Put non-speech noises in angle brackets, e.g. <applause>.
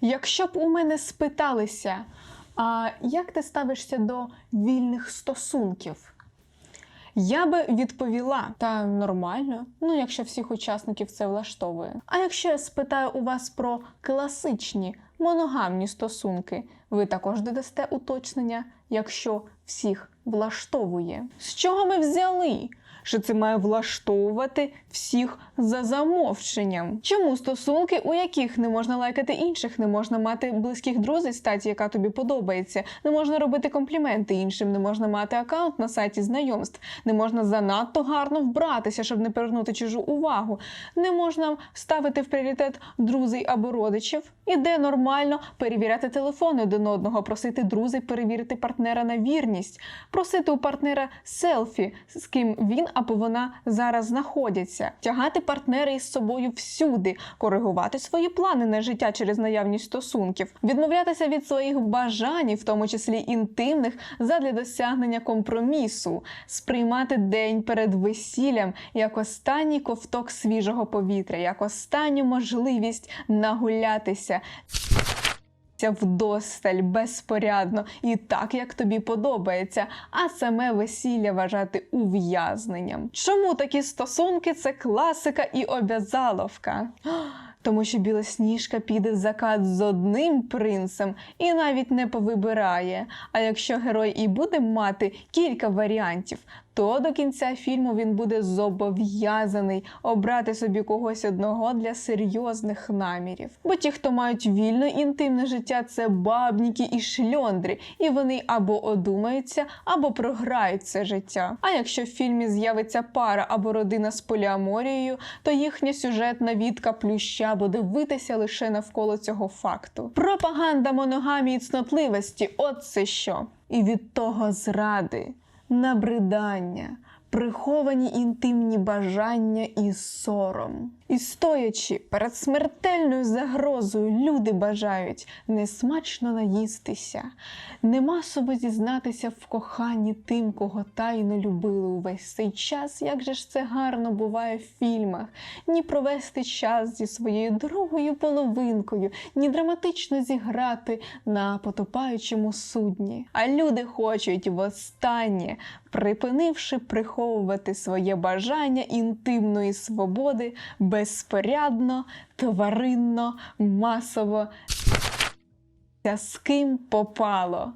Якщо б у мене спиталися, а як ти ставишся до вільних стосунків? Я би відповіла, та нормально, ну якщо всіх учасників це влаштовує. А якщо я спитаю у вас про класичні моногамні стосунки, ви також додасте уточнення, якщо всіх влаштовує. З чого ми взяли? Що це має влаштовувати всіх за замовченням? Чому стосунки, у яких не можна лайкати інших, не можна мати близьких друзів статі, яка тобі подобається, не можна робити компліменти іншим, не можна мати аккаунт на сайті знайомств, не можна занадто гарно вбратися, щоб не привернути чужу увагу, не можна ставити в пріоритет друзів або родичів. Іде нормально перевіряти телефони один одного, просити друзів перевірити партнера на вірність, просити у партнера селфі, з ким він або вона зараз знаходяться, тягати партнера із собою всюди, коригувати свої плани на життя через наявність стосунків, відмовлятися від своїх бажань, в тому числі інтимних, задля досягнення компромісу, сприймати день перед весіллям як останній ковток свіжого повітря, як останню можливість нагулятися. Ця вдосталь безпорядно і так, як тобі подобається, а саме весілля вважати ув'язненням. Чому такі стосунки це класика і обязаловка? <gasps> Тому що білосніжка піде в закат з одним принцем і навіть не повибирає. А якщо герой і буде мати кілька варіантів, то до кінця фільму він буде зобов'язаний обрати собі когось одного для серйозних намірів. Бо ті, хто мають вільне інтимне життя, це бабніки і шльондри, і вони або одумаються, або програють це життя. А якщо в фільмі з'явиться пара або родина з поліаморією, то їхня сюжетна відка плюща буде витися лише навколо цього факту. Пропаганда моногамії цнотливості от це що. І від того зради набридання, приховані інтимні бажання і сором. І стоячи перед смертельною загрозою, люди бажають несмачно наїстися, не масово зізнатися в коханні тим, кого тайно любили увесь цей час. Як же ж це гарно буває в фільмах, ні провести час зі своєю другою половинкою, ні драматично зіграти на потопаючому судні. А люди хочуть востаннє, припинивши приховувати своє бажання інтимної свободи безпорядно, тваринно, масово. З ким попало.